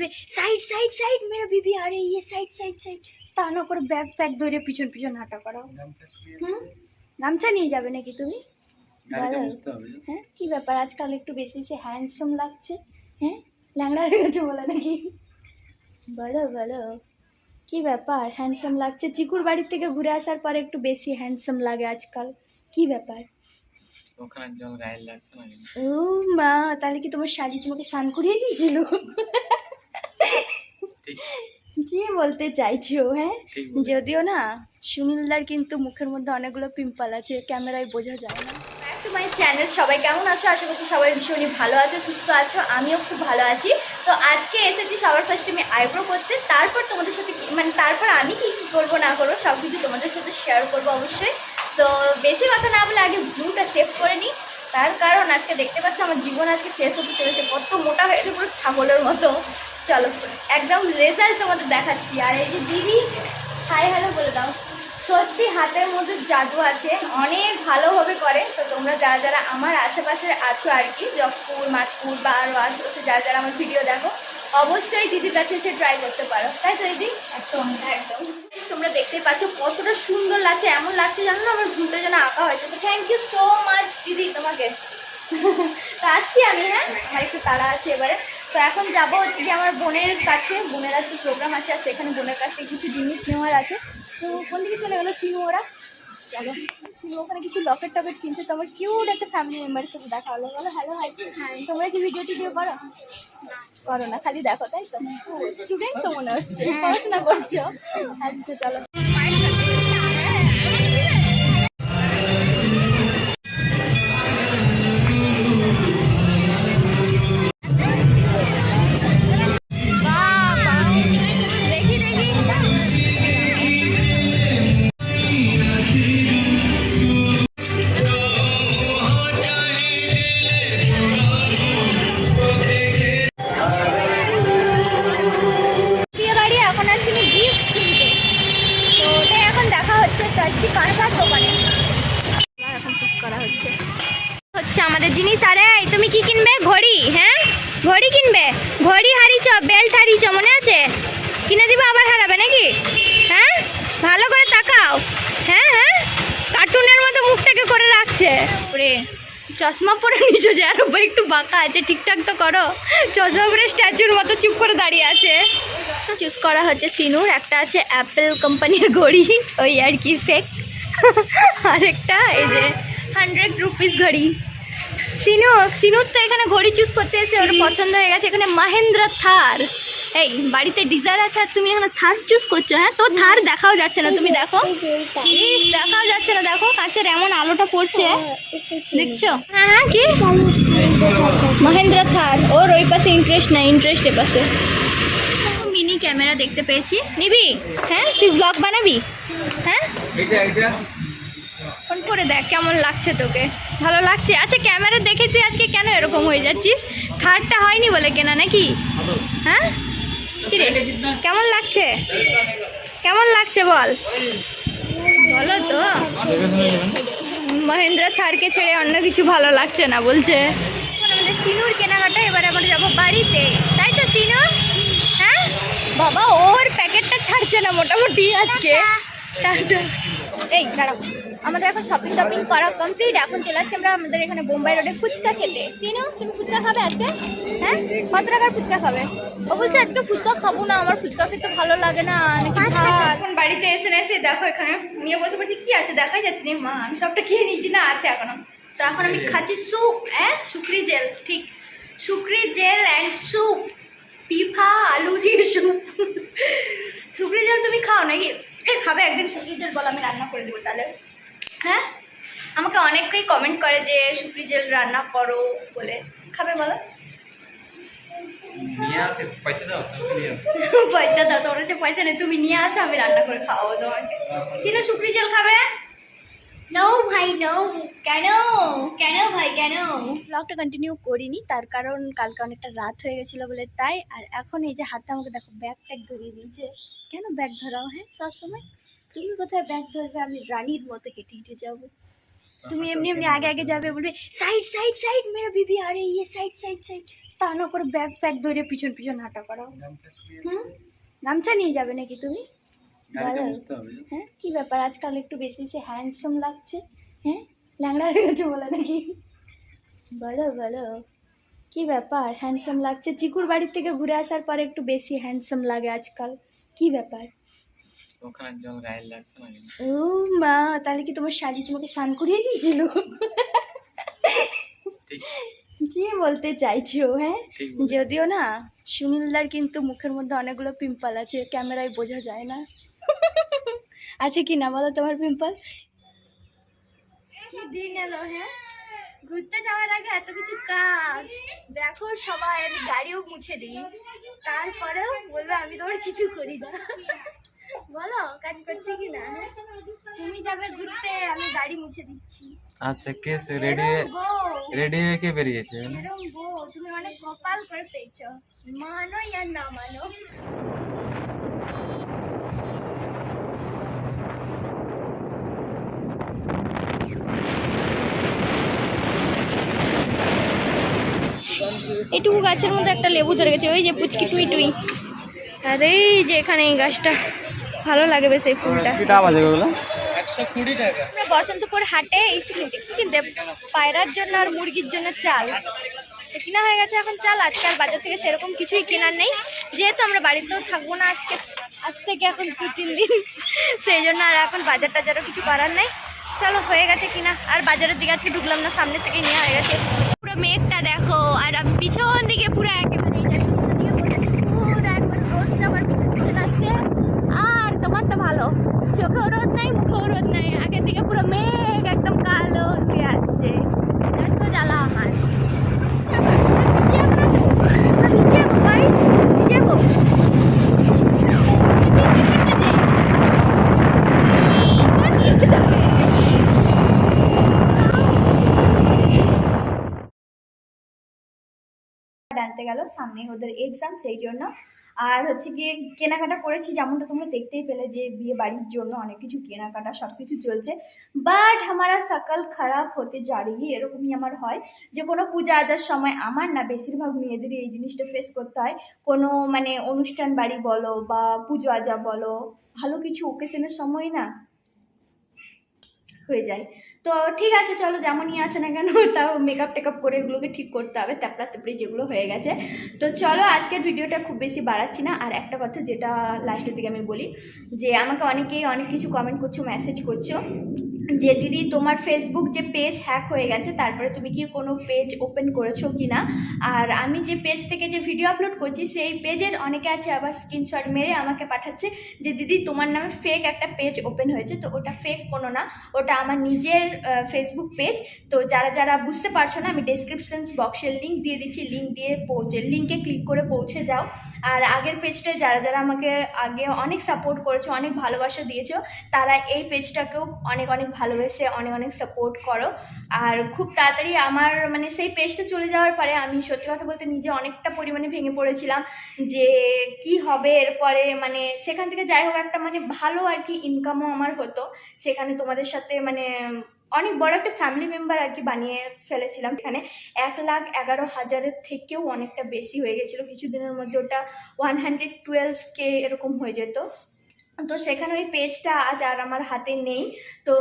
বলবে side side side মেরা বিবি আরে ইয়ে সাইড সাইড সাইড। তা না করে ব্যাগ প্যাক ধরে পিছন পিছন হাঁটা করো হুম? গামছা নিয়ে যাবে নাকি তুমি? হ্যাঁ? কি ব্যাপার? আজকাল একটু বেশি সে হ্যান্ডসাম লাগছে হ্যাঁ? ল্যাংড়া হয়ে গেছে বলে নাকি? বলো বলো। কি ব্যাপার? হ্যান্ডসাম লাগছে? চিকুর বাড়ির থেকে ঘুরে আসার পরে একটু বেশি হ্যান্ডসাম লাগে আজকাল। কি ব্যাপার? ও মা তাহলে কি তোমার শাড়ি তোমাকে স্নান করিয়ে দিয়েছিল? কি বলতে চাইছো হ্যাঁ। যদিও না সুনীলদার কিন্তু মুখের মধ্যে অনেকগুলো পিম্পল আছে ক্যামেরায় বোঝা যায় না। টু মাই চ্যানেল সবাই কেমন আছো? আশা করছি সবাই ভীষণই ভালো আছো সুস্থ আছো আমিও খুব ভালো আছি। তো আজকে এসেছি সবার ফার্স্টে আমি আইব্রো করতে তারপর তোমাদের সাথে মানে তারপর আমি কি কি করব না করব সব কিছু তোমাদের সাথে শেয়ার করব অবশ্যই। তো বেশি কথা না বলে আগে ভিউটা সেভ করে নিই। তার কারণ আজকে দেখতে পাচ্ছ আমার জীবন আজকে শেষ হতে চলেছে কত মোটা হয়েছে পুরো ছাগলের মতো। চলো একদম রেজাল্ট তোমাদের দেখাচ্ছি। আর এই যে দিদি হাই হ্যালো বলে দাও। সত্যি হাতের মধ্যে জাদু আছে অনেক ভালোভাবে করে। তো তোমরা যারা যারা আমার আশেপাশে আছো আর কি জগপুর মাতপুর বা আরও আশেপাশে যারা যারা আমার ভিডিও দেখো অবশ্যই দিদির কাছে এসে ট্রাই করতে পারো। তাই তো দিদি? একদম। একদম। তোমরা দেখতেই পাচ্ছ কতটা সুন্দর লাগছে এমন লাগছে জানো না আমার ভুলটা যেন আঁকা হয়েছে। তো থ্যাংক ইউ সো মাচ দিদি তোমাকে। তো আসছি আমি হ্যাঁ? আমার একটু তাড়া আছে এবারে। তো এখন যাব হচ্ছে কি আমার বোনের কাছে বোনের আজকে প্রোগ্রাম আছে আর সেখানে বোনের কাছে কিছু জিনিস নেওয়ার আছে। তো কোন দিকে চলে গেলো সিনু ওরা? চলো সিনু ওখানে কিছু লকেট টকেট কিনছে তো আমার কিউট একটা ফ্যামিলি মেম্বারের সাথে দেখা হলো। বলো হ্যালো হাই তোমরা কি ভিডিও টিডিও করো? করো না খালি দেখো তাই তো? স্টুডেন্ট তো মনে হচ্ছে পড়াশোনা করছ? আচ্ছা চলো। হচ্ছে আমাদের জিনিস। আরে তুমি কি কিনবে? ঘড়ি হ্যাঁ? ঘড়ি কিনবে? ঘড়ি হারিয়েছ বেল্ট হারিয়েছ, মনে আছে? কিনে দিবা, আবার হারাবে নাকি? হ্যাঁ? ভালো করে তাকাও। হ্যাঁ হ্যাঁ? কার্টুনের মতো মুখটাকে করে রাখছে। চশমা পরে নিছো যে, আরও একটু বাঁকা আছে। ঠিকঠাক তো করো। চশমা পরে স্ট্যাচুর মতো চুপ করে দাঁড়িয়ে আছে। চুজ করা হচ্ছে সিনুর। একটা আছে অ্যাপেল কোম্পানির ঘড়ি। ওই আর কি ফেক আরেকটা, এই যে হান্ড্রেড রুপিস ঘড়ি। সিনু সিনুর তো এখানে ঘড়ি চুজ করতে এসে ওর পছন্দ হয়ে গেছে। এখানে মাহেন্দ্র থার। এই বাড়িতে ডিজার আছে আর তুমি এখানে থার চুজ করছ হ্যাঁ? তো থার দেখাও যাচ্ছে না তুমি দেখো। ইস দেখাও যাচ্ছে না দেখো। কাঁচের এমন আলোটা পড়ছে। দেখছ? হ্যাঁ হ্যাঁ কি? মহেন্দ্র থার। ওর ওই পাশে ইন্টারেস্ট নাই ইন্টারেস্ট এ পাশে। মিনি ক্যামেরা দেখতে পেয়েছি। নিবি? হ্যাঁ তুই ব্লগ বানাবি? হ্যাঁ? করে দেখ কেমন লাগছে তোকে। ভালো লাগছে? আচ্ছা ক্যামেরা দেখে তুই আজকে কেন এরকম হয়ে যাচ্ছিস? খাটটা হয়নি বলে কেনা নাকি? হ্যাঁ? কি রে? কেমন লাগছে? কেমন লাগছে বল? বলো তো। মহেন্দ্র থারকে ছেড়ে অন্য কিছু ভালো লাগছে না বলছে। আমাদের সিনুর কেনাকাটা এবার আমরা যাব বাড়িতে। তাই তো সিনু? হ্যাঁ? বাবা ওর প্যাকেটটা ছাড়ছে না মোটামুটি আজকে। টাটা। এই দাঁড়াও। আমাদের এখন শপিং টপিং করা কমপ্লিট এখন চলে আসছি আমরা আমাদের এখানে বোম্বাই রোডে ফুচকা খেতে। সিনু তুমি ফুচকা খাবে আজকে? হ্যাঁ? কত টাকার ফুচকা খাবে? ও বলছে আজকে ফুচকা খাব না আমার ফুচকা খেতে ভালো লাগে না নাকি এখন বাড়িতে এসে না এসে দেখো এখানে নিয়ে বসে বলছি কি আছে? দেখাই যাচ্ছে না। মা আমি সবটা খেয়ে নিয়েছি না আছে এখনও। তো এখন আমি খাচ্ছি স্যুপ হ্যাঁ? শুকরি জেল ঠিক। শুকরি জেল অ্যান্ড স্যুপ পিফা আলু দিয়ে স্যুপ শুকরি জেল তুমি খাও নাকি? এ খাবে একদিন শুকরি জেল বলো আমি রান্না করে দেবো তাহলে। হ্যাঁ? আমাকে অনেকেই কমেন্ট করে যে শুকরি জেল রান্না করো বলে। খাবে বলো? পয়সা দাও তাহলে নিয়ে আসে। পয়সা দাও তোমার কাছে পয়সা নেই তুমি নিয়ে আসো আমি রান্না করে খাওয়াবো তোমাকে। সিনো শুকরি জল খাবে? নো ভাই নো কেন? কেন ভাই কেন? ব্লগটা কন্টিনিউ করিনি তার কারণ কালকে অনেকটা রাত হয়ে গেছিল বলে তাই আর এখন এই যে হাতে আমাকে দেখো ব্যাগ ট্যাগ ধরিয়ে দিয়েছে। কেন ব্যাগ ধরাও হ্যাঁ সবসময়? তুমি কোথায় ব্যাগ ধরবে আমি রানীর মতো হেঁটে হেঁটে যাব। তুমি এমনি এমনি আগে আগে যাবে বলবে সাইড সাইড সাইড মেরা বিবি আরে ইয়ে সাইড সাইড সাইড। তা না করে ব্যাগ প্যাক ধরে পিছন পিছন হাঁটা করো হুম? গামছা নিয়ে যাবে নাকি তুমি? হ্যাঁ কি ব্যাপার? আজকাল একটু বেশি সে হ্যান্ডসাম লাগছে। হ্যাঁ ল্যাংড়া হয়ে গেছে বলে নাকি? বলো বলো। কি ব্যাপার? হ্যান্ডসাম লাগছে? চিকুর বাড়ির থেকে ঘুরে আসার পর একটু বেশি হ্যান্ডসাম লাগে আজকাল। কি ব্যাপার? ওখানে জল গায়ে লাগছে না। ও মা তাহলে কি তোমার শাড়ি তোমাকে স্নান করিয়ে দিয়েছিল? কি বলতে চাইছো হ্যাঁ? যদিও না সুনীলদার কিন্তু মুখের মধ্যে অনেকগুলো পিম্পল আছে ক্যামেরায় বোঝা যায় না। আছে কি না বলো তোমার পিম্পল দিন এলো হ্যাঁ? ঘুরতে যাওয়ার আগে এত কিছু কাজ। দেখো সবাই আমি গাড়িও মুছে দিই। তারপরেও বলবে আমি তোমার কিছু করি না। বলো কাজ করছে কি না? তুমি যাবে ঘুরতে আমি গাড়ি মুছে দিচ্ছি। আচ্ছা কে রেডি রেডি হয়ে কে বেরিয়েছে? এরম বউ তুমি অনেক কপাল করে পেয়েছ। মানো আর না মানো। এটুকু গাছের মধ্যে একটা লেবু ধরে গেছে ওই যে পুচকি টুই টুই। আর এই যে এখানে এই গাছটা। ভালো লাগে বেশ এই ফুলটা। বাজে ওগুলো একশো কুড়ি টাকা। আমরা বসন্তপুর হাটে এসে কিনতে পায়রার জন্য আর মুরগির জন্য চাল। কিনা হয়ে গেছে এখন চাল আজকাল বাজার থেকে সেরকম কিছুই কেনার নেই। যেহেতু আমরা বাড়িতেও থাকব না আজকে আজ থেকে এখন দু তিন দিন। সেই জন্য আর এখন বাজার টাজারও কিছু করার নেই। চলো হয়ে গেছে কিনা। আর বাজারের দিকে আজকে ঢুকলাম না সামনে থেকে নেওয়া হয়ে গেছে। পুরো মেঘটা দেখো আর আমি পিছন দিকে পুরো একেবারে এই যে আমি পিছন দিকে বসছি পুরো একবার রোদটা আমার পিছন পিছন আসছে আর তোমার তো ভালো চোখেও রোদ নাই মুখেও রোদ নাই আগের দিকে পুরো মেঘ একদম কালো হয়ে আসছে যত জ্বালা আমার আনতে গেল সামনে ওদের এক্সাম সেই জন্য। আর হচ্ছে গিয়ে কেনাকাটা করেছি, যেমনটা তোমরা দেখতেই পেলে যে বিয়ে বাড়ির জন্য অনেক কিছু কেনাকাটা সব কিছু চলছে। বাট আমার সকাল খারাপ হতে যা এরকমই আমার হয়। যে কোনো পূজা আজার সময় আমার না বেশিরভাগ মেয়েদেরই এই জিনিসটা ফেস করতে হয়। কোনো মানে অনুষ্ঠান বাড়ি বলো বা পুজো আজা বলো, ভালো কিছু ওকেশনের সময় না। হয়ে যায়। তো ঠিক আছে, চলো যেমনই আছে না কেন, তাও মেকআপ টেকআপ করে এগুলোকে ঠিক করতে হবে তাপড়া তাপড়ি যেগুলো হয়ে গেছে। তো চলো আজকের ভিডিওটা খুব বেশি বাড়াচ্ছি না। আর একটা কথা যেটা লাস্টের দিকে আমি বলি, যে আমাকে অনেকেই অনেক কিছু কমেন্ট করছ মেসেজ করছ। যে দিদি তোমার ফেসবুক যে পেজ হ্যাক হয়ে গেছে, তারপরে তুমি কি কোনো পেজ ওপেন করেছ কি না আর আমি যে পেজ থেকে যে ভিডিও আপলোড করছি, সেই পেজের অনেকে আছে আবার স্ক্রিনশট মেরে আমাকে পাঠাচ্ছে যে, দিদি, তোমার নামে ফেক একটা পেজ ওপেন হয়েছে। তো ওটা ফেক কোনো না, ওটা আমার নিজের ফেসবুক পেজ তো যারা যারা বুঝতে পারছ না, আমি ডেসক্রিপশন বক্সের লিঙ্ক দিয়ে দিচ্ছি লিঙ্ক দিয়ে পৌঁছে লিঙ্কে ক্লিক করে পৌঁছে যাও। আর আগের পেজটায় যারা যারা আমাকে আগে অনেক সাপোর্ট করেছ, অনেক ভালোবাসা দিয়েছ, তারা এই পেজটাকেও অনেক অনেক ভালোবেসে অনেক অনেক সাপোর্ট করো। আর খুব তাড়াতাড়ি আমার মানে সেই পেজটা চলে যাওয়ার পরে আমি সত্যি কথা বলতে নিজে অনেকটা পরিমাণে ভেঙে পড়েছিলাম যে কি হবে এরপরে মানে সেখান থেকে যাই হোক একটা মানে ভালো আর কি ইনকামও আমার হতো। সেখানে তোমাদের সাথে মানে অনেক বড় একটা ফ্যামিলি মেম্বার আর কি বানিয়ে ফেলেছিলাম। এখানে এক লাখ এগারো হাজারের থেকেও অনেকটা বেশি হয়ে গেছিল। কিছুদিনের মধ্যে ওটা ওয়ান হান্ড্রেড টুয়েলভ কে এরকম হয়ে যেত। তো সেখানে ওই পেজটা আজ আর আমার হাতে নেই। তো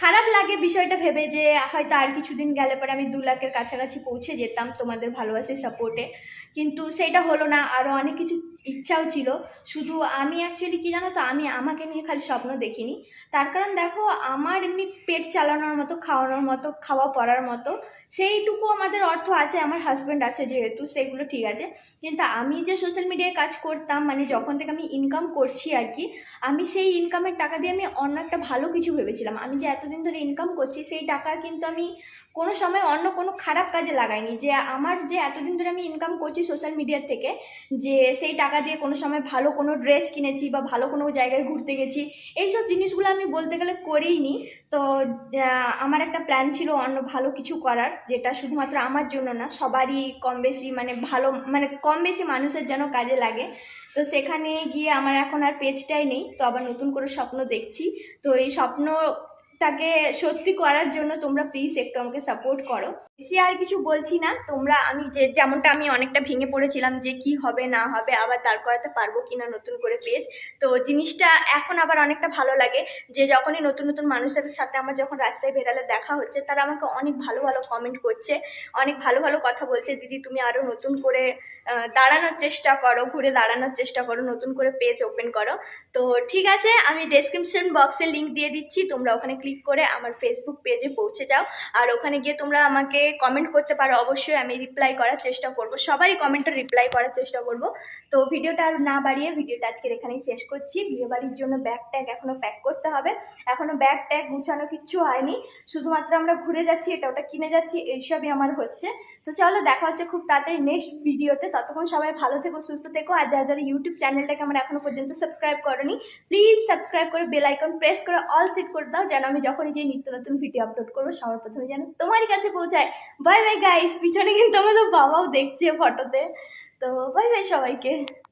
খারাপ লাগে বিষয়টা ভেবে যে হয়তো আর কিছুদিন গেলে পরে আমি দু লাখের কাছাকাছি পৌঁছে যেতাম তোমাদের ভালোবাসার সাপোর্টে কিন্তু সেইটা হলো না আরও অনেক কিছু ইচ্ছাও ছিল। শুধু আমি অ্যাকচুয়ালি কি জানো তো, আমি আমাকে নিয়ে খালি স্বপ্ন দেখিনি। তার কারণ দেখো, আমার এমনি পেট চালানোর মতো, খাওয়ানোর মতো, খাওয়া পড়ার মতো, সেইটুকু আমাদের অর্থ আছে, আমার হাজব্যান্ড আছে যেহেতু, সেগুলো ঠিক আছে। কিন্তু আমি যে সোশ্যাল মিডিয়ায় কাজ করতাম মানে যখন থেকে আমি ইনকাম করছি আর কি আমি সেই ইনকামের টাকা দিয়ে আমি অন্য একটা ভালো কিছু ভেবেছিলাম। আমি যে এতদিন ধরে ইনকাম করছি, সেই টাকা কিন্তু আমি কোনো সময় অন্য কোনো খারাপ কাজে লাগাইনি। যে আমার যে এতদিন ধরে আমি ইনকাম করছি সোশ্যাল মিডিয়ার থেকে, যে সেই টাকা দিয়ে কোনো সময় ভালো কোনো ড্রেস কিনেছি বা ভালো কোনো জায়গায় ঘুরতে গেছি, এইসব জিনিসগুলো আমি বলতে গেলে করিনি তো আমার একটা প্ল্যান ছিল অন্য ভালো কিছু করার, যেটা শুধুমাত্র আমার জন্য না, সবারই কম বেশি মানে ভালো মানে কম বেশি মানুষের যেন কাজে লাগে। তো সেখানে গিয়ে আমার এখন আর পেজটাই নেই। তো আবার নতুন করে স্বপ্ন দেখছি। তো এই স্বপ্নটাকে সত্যি করার জন্য তোমরা প্লিজ একটু আমাকে সাপোর্ট করো। বেশি আর কিছু বলছি না। তোমরা আমি যে, যেমনটা আমি অনেকটা ভেঙে পড়েছিলাম যে কি হবে, না হবে, আবার দাঁড় করাতে পারব কিনা নতুন করে পেজ তো জিনিসটা এখন আবার অনেকটা ভালো লাগে যে, যখনই নতুন নতুন মানুষের সাথে আমার যখন রাস্তায় বেরালে দেখা হচ্ছে, তারা আমাকে অনেক ভালো ভালো কমেন্ট করছে, অনেক ভালো ভালো কথা বলছে, দিদি, তুমি আরও নতুন করে দাঁড়ানোর চেষ্টা করো, ঘুরে দাঁড়ানোর চেষ্টা করো, নতুন করে পেজ ওপেন করো। তো ঠিক আছে, আমি ডেসক্রিপশন বক্সে লিংক দিয়ে দিচ্ছি, তোমরা ওখানে ক্লিক করে আমার ফেসবুক পেজে পৌঁছে যাও। আর ওখানে গিয়ে তোমরা আমাকে কমেন্ট করতে পারো, অবশ্যই আমি রিপ্লাই করার চেষ্টা করব। সবারই কমেন্টে রিপ্লাই করার চেষ্টা করব। তো ভিডিওটা আর না বাড়িয়ে ভিডিওটা আজকের এখানেই শেষ করছি। বিয়ে বাড়ির জন্য ব্যাগ ট্যাগ এখনও প্যাক করতে হবে। এখনও ব্যাগ ট্যাগ গুছানো কিচ্ছু হয়নি। শুধুমাত্র আমরা ঘুরে যাচ্ছি, এটা ওটা কিনে যাচ্ছি, এইসবই আমার হচ্ছে। তো চলো, দেখা হচ্ছে খুব তাড়াতাড়ি নেক্সট ভিডিওতে। ততক্ষণ সবাই ভালো থেকো, সুস্থ থেকো। আর যারা যারা ইউটিউব চ্যানেলটাকে আমার এখনও পর্যন্ত সাবস্ক্রাইব করনি প্লিজ সাবস্ক্রাইব করে বেল আইকন প্রেস করে অল সেট করে দাও, যেন আমি যখনই যে নিত্য নতুন ভিডিও আপলোড করব সবার প্রথমে যেন তোমারই কাছে পৌঁছায়। বাই বাই গাইস পিছনে কিন্তু আমাদের বাবাও দেখছে ফটোতে তো। বাই বাই সবাইকে।